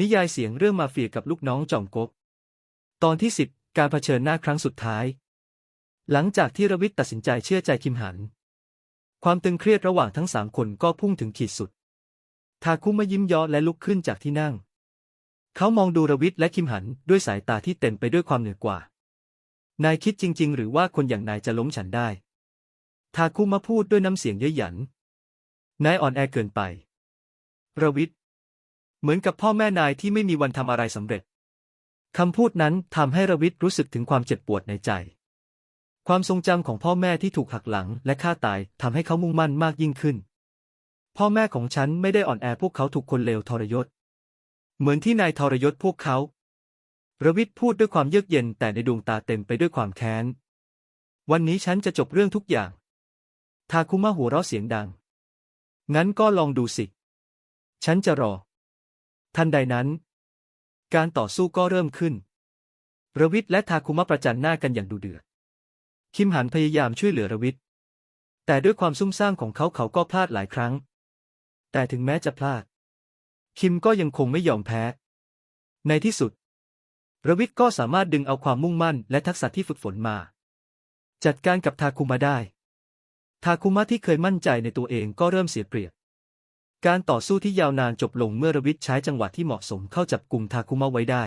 นิยายเสียงเรื่องมาเฟียกับลูกน้องจอมก๊ก ตอนที่สิบการเผชิญหน้าครั้งสุดท้าย หลังจากที่รวิทย์ตัดสินใจเชื่อใจคิมหัน ความตึงเครียดระหว่างทั้งสามคนก็พุ่งถึงขีดสุด ทาคุมายิ้มย้อและลุกขึ้นจากที่นั่ง เขามองดูรวิทย์และคิมหันด้วยสายตาที่เต็มไปด้วยความเหนือกว่า นายคิดจริง ๆ หรือว่าคนอย่างนายจะล้มฉันได้ ทาคุมาพูดด้วยน้ำเสียงเย้ยหยัน นายอ่อนแอเกินไประวิทย์ เหมือนกับพ่อแม่นายที่ไม่มีวันทำอะไรสำเร็จคำพูดนั้นทำให้ระวิทย์รู้สึกถึงความเจ็บปวดในใจ ความทรงจำของพ่อแม่ที่ถูกหักหลังและฆ่าตายทำให้เขามุ่งมั่นมากยิ่งขึ้น พ่อแม่ของฉันไม่ได้อ่อนแอพวกเขาถูกคนเลวทรยศ เหมือนที่นายทรยศพวกเขาระวิทย์พูดด้วยความเยือกเย็นแต่ในดวงตาเต็มไปด้วยความแค้น วันนี้ฉันจะจบเรื่องทุกอย่าง ทาคุมาหัวเราะเสียงดัง งั้นก็ลองดูสิ ฉันจะรอ ทันใดนั้น การต่อสู้ก็เริ่มขึ้น ระวิทและทาคุมะประจันหน้ากันอย่างดุเดือด คิมหันพยายามช่วยเหลือระวิทแต่ด้วยความซุ่มซ่ามของเขาเขาก็พลาดหลายครั้ง แต่ถึงแม้จะพลาด คิมก็ยังคงไม่ยอมแพ้ ในที่สุด ระวิทก็สามารถดึงเอาความมุ่งมั่นและทักษะที่ฝึกฝนมา จัดการกับทาคุมะได้ ทาคุมะที่เคยมั่นใจในตัวเองก็เริ่มเสียเปรียบ การต่อสู้ที่ยาวนานจบลงเมื่อระวิทย์ใช้จังหวะที่เหมาะสมเข้าจับกลุ่มทาคุมะไว้ได้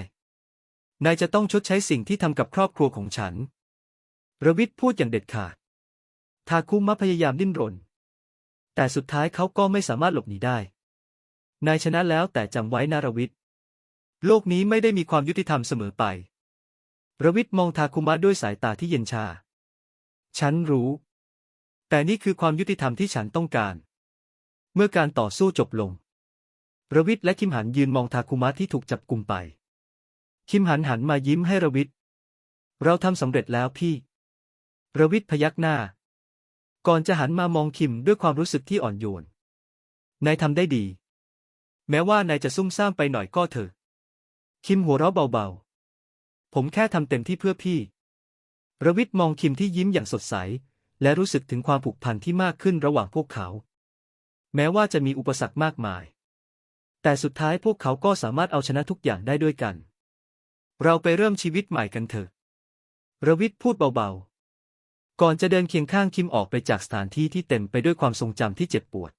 นายจะต้องชดใช้สิ่งที่ทำกับครอบครัวของฉันระวิทย์พูดอย่างเด็ดขาด ทาคุมะพยายามดิ้นรน แต่สุดท้ายเขาก็ไม่สามารถหลบหนีได้ นายชนะแล้วแต่จำไว้นะระวิทย์โลกนี้ไม่ได้มีความยุติธรรมเสมอไประวิทย์มองทาคุมะด้วยสายตาที่เย็นชา ฉันรู้ แต่นี่คือความยุติธรรมที่ฉันต้องการ เมื่อการต่อสู้จบลงระวิทย์และคิมหันยืนมองทาคุมะที่ถูกจับกลุ่มไป คิมหันหันมายิ้มให้ระวิทย์เราทำสำเร็จแล้วพี่ระวิทย์พยักหน้า ก่อนจะหันมามองคิมด้วยความรู้สึกที่อ่อนโยน นายทำได้ดี แม้ว่านายจะซุ่มซ่ามไปหน่อยก็เถอะ คิมหัวเราะเบาๆ ผมแค่ทำเต็มที่เพื่อพี่ระวิทย์มองคิมที่ยิ้มอย่างสดใส และรู้สึกถึงความผูกพันที่มากขึ้นระหว่างพวกเขา แม้ว่าจะมีอุปสรรคมากมาย แต่สุดท้ายพวกเขาก็สามารถเอาชนะทุกอย่างได้ด้วยกัน เราไปเริ่มชีวิตใหม่กันเถอะระวิทพูดเบาๆ ก่อนจะเดินเคียงข้างคิมออกไปจากสถานที่ที่เต็มไปด้วยความทรงจำที่เจ็บปวด